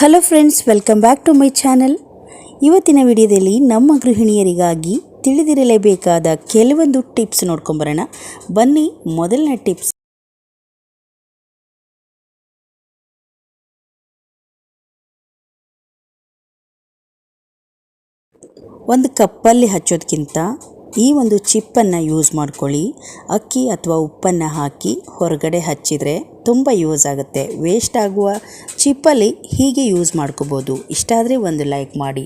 Hello friends welcome back to my channel ಇವತ್ತಿನ ವಿಡಿಯೋದಲ್ಲಿ ನಮ್ಮ ಗೃಹಿಣಿಯರಿಗಾಗಿ ತಿಳಿದಿರಲೇಬೇಕಾದ ಕೆಲವೊಂದು ಟಿಪ್ಸ್ ನೋಡ್ಕೊಂಬರೋಣ ಬನ್ನಿ, ಮೊದಲನೇ ಟಿಪ್ಸ್ ಒಂದು ಕಪ್ಪಲ್ಲಿ ಹಚ್ಚೋದಕ್ಕಿಂತ ಈ ಒಂದು ಚಿಪ್ಪನ್ನು ಯೂಸ್ ಮಾಡ್ಕೊಳ್ಳಿ. ಅಕ್ಕಿ ಅಥವಾ ಉಪ್ಪನ್ನು ಹಾಕಿ ಹೊರಗಡೆ ಹಚ್ಚಿದರೆ ತುಂಬ ಯೂಸ್ ಆಗುತ್ತೆ. ವೇಸ್ಟ್ ಆಗುವ ಚಿಪ್ಪಲ್ಲಿ ಹೀಗೆ ಯೂಸ್ ಮಾಡ್ಕೋಬೋದು. ಇಷ್ಟ ಆದರೆ ಒಂದು ಲೈಕ್ ಮಾಡಿ.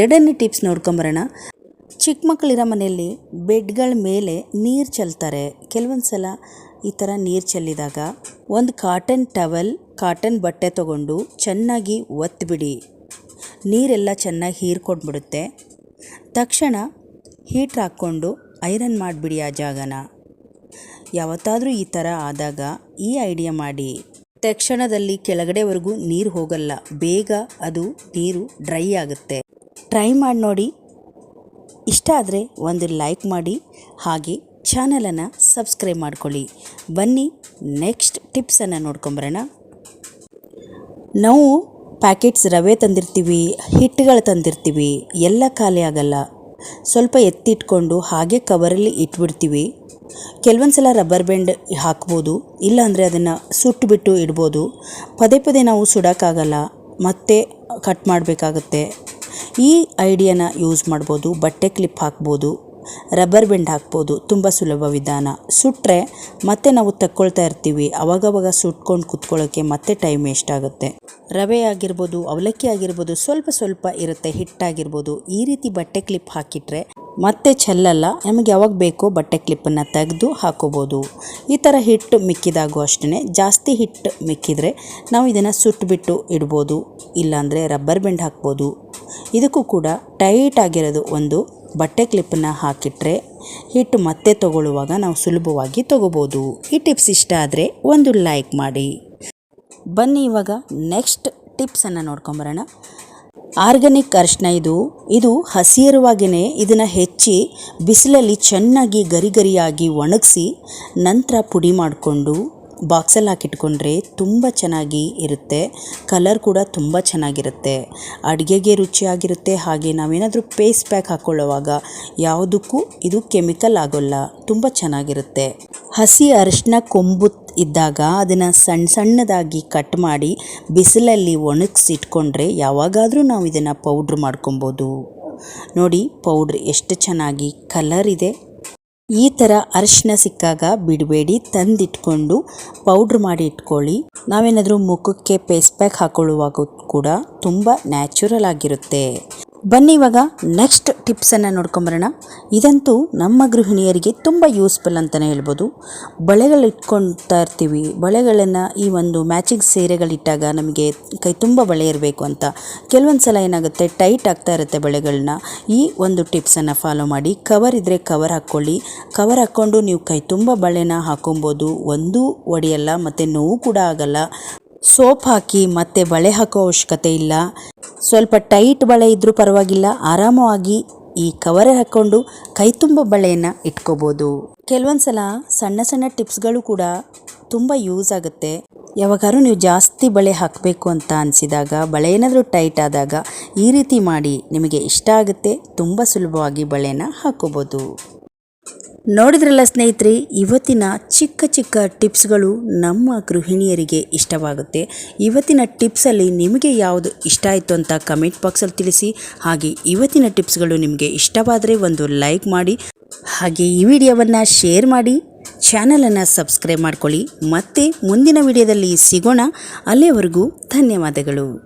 ಎರಡನೇ ಟಿಪ್ಸ್ ನೋಡ್ಕೊಂಬರೋಣ. ಚಿಕ್ಕ ಮಕ್ಕಳಿರೋ ಮನೆಯಲ್ಲಿ ಬೆಡ್ಗಳ ಮೇಲೆ ನೀರು ಚೆಲ್ತಾರೆ. ಕೆಲವೊಂದು ಸಲ ಈ ಥರ ನೀರು ಚೆಲ್ಲಿದಾಗ ಒಂದು ಕಾಟನ್ ಟವಲ್ ಕಾಟನ್ ಬಟ್ಟೆ ತಗೊಂಡು ಚೆನ್ನಾಗಿ ಒತ್ತಿಬಿಡಿ ನೀರೆಲ್ಲ ಚೆನ್ನಾಗಿ ಹೀರ್ಕೊಂಡ್ಬಿಡುತ್ತೆ. ತಕ್ಷಣ ಹೀಟ್ರ್ ಹಾಕ್ಕೊಂಡು ಐರನ್ ಮಾಡಿಬಿಡಿ ಆ ಜಾಗನ. ಯಾವತ್ತಾದರೂ ಈ ಥರ ಆದಾಗ ಈ ಐಡಿಯಾ ಮಾಡಿ. ತಕ್ಷಣದಲ್ಲಿ ಕೆಳಗಡೆವರೆಗೂ ನೀರು ಹೋಗಲ್ಲ. ಬೇಗ ಅದು ನೀರು ಡ್ರೈ ಆಗುತ್ತೆ. ಟ್ರೈ ಮಾಡಿ ನೋಡಿ. ಇಷ್ಟ ಆದರೆ ಒಂದು ಲೈಕ್ ಮಾಡಿ. ಹಾಗೆ ಚಾನಲನ್ನು ಸಬ್ಸ್ಕ್ರೈಬ್ ಮಾಡ್ಕೊಳ್ಳಿ. ಬನ್ನಿ, ನೆಕ್ಸ್ಟ್ ಟಿಪ್ಸನ್ನು ನೋಡ್ಕೊಂಬರೋಣ. ನಾವು ಪ್ಯಾಕೆಟ್ಸ್ ರವೆ ತಂದಿರ್ತೀವಿ, ಹಿಟ್ಟುಗಳು ತಂದಿರ್ತೀವಿ. ಎಲ್ಲ ಖಾಲಿ ಆಗಲ್ಲ. ಸ್ವಲ್ಪ ಎತ್ತಿಟ್ಕೊಂಡು ಹಾಗೆ ಕವರಲ್ಲಿ ಇಟ್ಬಿಡ್ತೀವಿ. ಕೆಲವೊಂದು ಸಲ ರಬ್ಬರ್ ಬ್ಯಾಂಡ್ ಹಾಕ್ಬೋದು, ಇಲ್ಲಾಂದರೆ ಅದನ್ನು ಸುಟ್ಟುಬಿಟ್ಟು ಇಡ್ಬೋದು. ಪದೇ ಪದೇ ನಾವು ಸುಡೋಕ್ಕಾಗಲ್ಲ, ಮತ್ತೆ ಕಟ್ ಮಾಡಬೇಕಾಗುತ್ತೆ. ಈ ಐಡಿಯಾನ ಯೂಸ್ ಮಾಡ್ಬೋದು, ಬಟ್ಟೆ ಕ್ಲಿಪ್ ಹಾಕ್ಬೋದು ರಬ್ಬರ್ ಬೆಂಡ್ ಹಾಕ್ಬೋದು, ತುಂಬ ಸುಲಭ ವಿಧಾನ. ಸುಟ್ಟರೆ ಮತ್ತೆ ನಾವು ತಕ್ಕೊಳ್ತಾ ಇರ್ತೀವಿ, ಅವಾಗವಾಗ ಸುಟ್ಕೊಂಡು ಕುತ್ಕೊಳ್ಳೋಕ್ಕೆ ಮತ್ತೆ ಟೈಮ್ ವೇಸ್ಟ್ ಆಗುತ್ತೆ. ರವೆ ಆಗಿರ್ಬೋದು, ಅವಲಕ್ಕಿ ಆಗಿರ್ಬೋದು, ಸ್ವಲ್ಪ ಸ್ವಲ್ಪ ಇರುತ್ತೆ, ಹಿಟ್ಟಾಗಿರ್ಬೋದು, ಈ ರೀತಿ ಬಟ್ಟೆ ಕ್ಲಿಪ್ ಹಾಕಿಟ್ರೆ ಮತ್ತೆ ಚೆಲ್ಲಲ್ಲ. ನಮಗೆ ಯಾವಾಗ ಬೇಕೋ ಬಟ್ಟೆ ಕ್ಲಿಪ್ಪನ್ನು ತೆಗೆದು ಹಾಕೋಬೋದು. ಈ ಥರ ಹಿಟ್ಟು ಮಿಕ್ಕಿದಾಗೂ ಅಷ್ಟೇ ಜಾಸ್ತಿ ಹಿಟ್ಟು ಮಿಕ್ಕಿದರೆ ನಾವು ಇದನ್ನು ಸುಟ್ಟುಬಿಟ್ಟು ಇಡ್ಬೋದು, ಇಲ್ಲಾಂದರೆ ರಬ್ಬರ್ ಬೆಂಡ್ ಹಾಕ್ಬೋದು. ಇದಕ್ಕೂ ಕೂಡ ಟೈಟ್ ಆಗಿರೋದು ಒಂದು ಬಟ್ಟೆ ಕ್ಲಿಪ್ಪನ್ನು ಹಾಕಿಟ್ರೆ ಹಿಟ್ಟು ಮತ್ತೆ ತಗೊಳ್ಳುವಾಗ ನಾವು ಸುಲಭವಾಗಿ ತಗೋಬೋದು. ಈ ಟಿಪ್ಸ್ ಇಷ್ಟ ಆದರೆ ಒಂದು ಲೈಕ್ ಮಾಡಿ. ಬನ್ನಿ ಇವಾಗ ನೆಕ್ಸ್ಟ್ ಟಿಪ್ಸನ್ನು ನೋಡ್ಕೊಂಬರೋಣ ಆರ್ಗ್ಯಾನಿಕ್ ಅರಿಶಿನ ಇದು. ಇದು ಹಸಿರುವಾಗಿಯೇ ಇದನ್ನು ಹೆಚ್ಚಿ ಬಿಸಿಲಲ್ಲಿ ಚೆನ್ನಾಗಿ ಗರಿಗರಿಯಾಗಿ ಒಣಗಿಸಿ ನಂತರ ಪುಡಿ ಮಾಡಿಕೊಂಡು ಬಾಕ್ಸಲ್ಲಿ ಹಾಕಿಟ್ಕೊಂಡ್ರೆ ತುಂಬ ಚೆನ್ನಾಗಿ ಇರುತ್ತೆ. ಕಲರ್ ಕೂಡ ತುಂಬ ಚೆನ್ನಾಗಿರುತ್ತೆ. ಅಡುಗೆಗೆ ರುಚಿಯಾಗಿರುತ್ತೆ. ಹಾಗೆ ನಾವೇನಾದರೂ ಪೇಸ್ಟ್ ಪ್ಯಾಕ್ ಹಾಕ್ಕೊಳ್ಳುವಾಗ ಯಾವುದಕ್ಕೂ ಇದು ಕೆಮಿಕಲ್ ಆಗೋಲ್ಲ. ತುಂಬ ಚೆನ್ನಾಗಿರುತ್ತೆ. ಹಸಿ ಅರಿಶಿನ ಕೊಂಬು ಇದ್ದಾಗ ಅದನ್ನು ಸಣ್ಣ ಸಣ್ಣದಾಗಿ ಕಟ್ ಮಾಡಿ ಬಿಸಿಲಲ್ಲಿ ಒಣಗಿಸಿಟ್ಕೊಂಡ್ರೆ ಯಾವಾಗಾದರೂ ನಾವು ಇದನ್ನು ಪೌಡ್ರ್ ಮಾಡ್ಕೊಬೋದು. ನೋಡಿ ಪೌಡ್ರ್ ಎಷ್ಟು ಚೆನ್ನಾಗಿ ಕಲರ್ ಇದೆ. ಈ ಥರ ಅರಿಶಿನ ಸಿಕ್ಕಾಗ ಬಿಡಬೇಡಿ, ತಂದಿಟ್ಕೊಂಡು ಪೌಡ್ರ್ ಮಾಡಿ ಇಟ್ಕೊಳ್ಳಿ. ನಾವೇನಾದರೂ ಮುಖಕ್ಕೆ ಪೇಸ್ಟ್ ಪ್ಯಾಕ್ ಹಾಕೊಳ್ಳುವಾಗ ಕೂಡ ತುಂಬ ನ್ಯಾಚುರಲ್ ಆಗಿರುತ್ತೆ. ಬನ್ನಿ ಇವಾಗ ನೆಕ್ಸ್ಟ್ ಟಿಪ್ಸನ್ನು ನೋಡ್ಕೊಂಬರೋಣ. ಇದಂತೂ ನಮ್ಮ ಗೃಹಿಣಿಯರಿಗೆ ತುಂಬ ಯೂಸ್ಫುಲ್ ಅಂತಲೇ ಹೇಳ್ಬೋದು. ಬಳೆಗಳು ಇಟ್ಕೊಳ್ತಾ ಇರ್ತೀವಿ. ಬಳೆಗಳನ್ನು ಈ ಒಂದು ಮ್ಯಾಚಿಂಗ್ ಸೀರೆಗಳಿಟ್ಟಾಗ ನಮಗೆ ಕೈ ತುಂಬ ಬಳೆ ಇರಬೇಕು ಅಂತ. ಕೆಲವೊಂದು ಸಲ ಏನಾಗುತ್ತೆ ಟೈಟ್ ಆಗ್ತಾ ಇರುತ್ತೆ ಬಳೆಗಳನ್ನ ಈ ಒಂದು ಟಿಪ್ಸನ್ನು ಫಾಲೋ ಮಾಡಿ. ಕವರ್ ಇದ್ದರೆ ಕವರ್ ಹಾಕ್ಕೊಳ್ಳಿ. ಕವರ್ ಹಾಕ್ಕೊಂಡು ನೀವು ಕೈ ತುಂಬ ಬಳೆನ ಹಾಕೊಬೋದು. ಒಂದೂ ಒಡೆಯಲ್ಲ, ಮತ್ತು ನೋವು ಕೂಡ ಆಗಲ್ಲ. ಸೋಪ್ ಹಾಕಿ ಮತ್ತೆ ಬಳೆ ಹಾಕೋ ಅವಶ್ಯಕತೆ ಇಲ್ಲ. ಸ್ವಲ್ಪ ಟೈಟ್ ಬಳೆ ಇದ್ದರೂ ಪರವಾಗಿಲ್ಲ, ಆರಾಮವಾಗಿ ಈ ಕವರ್ ಹಾಕ್ಕೊಂಡು ಕೈ ತುಂಬ ಬಳೆಯನ್ನು ಇಟ್ಕೋಬೋದು. ಕೆಲವೊಂದು ಸಲ ಸಣ್ಣ ಸಣ್ಣ ಟಿಪ್ಸ್ಗಳು ಕೂಡ ತುಂಬ ಯೂಸ್ ಆಗುತ್ತೆ. ಯಾವಾಗಾದ್ರೂ ನೀವು ಜಾಸ್ತಿ ಬಳೆ ಹಾಕಬೇಕು ಅಂತ ಅನಿಸಿದಾಗ, ಬಳೆ ಏನಾದರೂ ಟೈಟ್ ಆದಾಗ ಈ ರೀತಿ ಮಾಡಿ ನಿಮಗೆ ಇಷ್ಟ ಆಗುತ್ತೆ, ತುಂಬ ಸುಲಭವಾಗಿ ಬಳೆನ ಹಾಕೋಬೋದು. ನೋಡಿದ್ರಲ್ಲ ಸ್ನೇಹಿತರೆ, ಇವತ್ತಿನ ಚಿಕ್ಕ ಚಿಕ್ಕ ಟಿಪ್ಸ್ಗಳು ನಮ್ಮ ಗೃಹಿಣಿಯರಿಗೆ ಇಷ್ಟವಾಗುತ್ತೆ. ಇವತ್ತಿನ ಟಿಪ್ಸಲ್ಲಿ ನಿಮಗೆ ಯಾವುದು ಇಷ್ಟ ಆಯಿತು ಅಂತ ಕಮೆಂಟ್ ಬಾಕ್ಸಲ್ಲಿ ತಿಳಿಸಿ. ಹಾಗೆ ಇವತ್ತಿನ ಟಿಪ್ಸ್ಗಳು ನಿಮಗೆ ಇಷ್ಟವಾದರೆ ಒಂದು ಲೈಕ್ ಮಾಡಿ. ಹಾಗೆ ಈ ವಿಡಿಯೋವನ್ನು ಶೇರ್ ಮಾಡಿ. ಚಾನಲನ್ನು ಸಬ್ಸ್ಕ್ರೈಬ್ ಮಾಡ್ಕೊಳ್ಳಿ. ಮತ್ತೆ ಮುಂದಿನ ವಿಡಿಯೋದಲ್ಲಿ ಸಿಗೋಣ. ಅಲ್ಲಿಯವರೆಗೂ ಧನ್ಯವಾದಗಳು.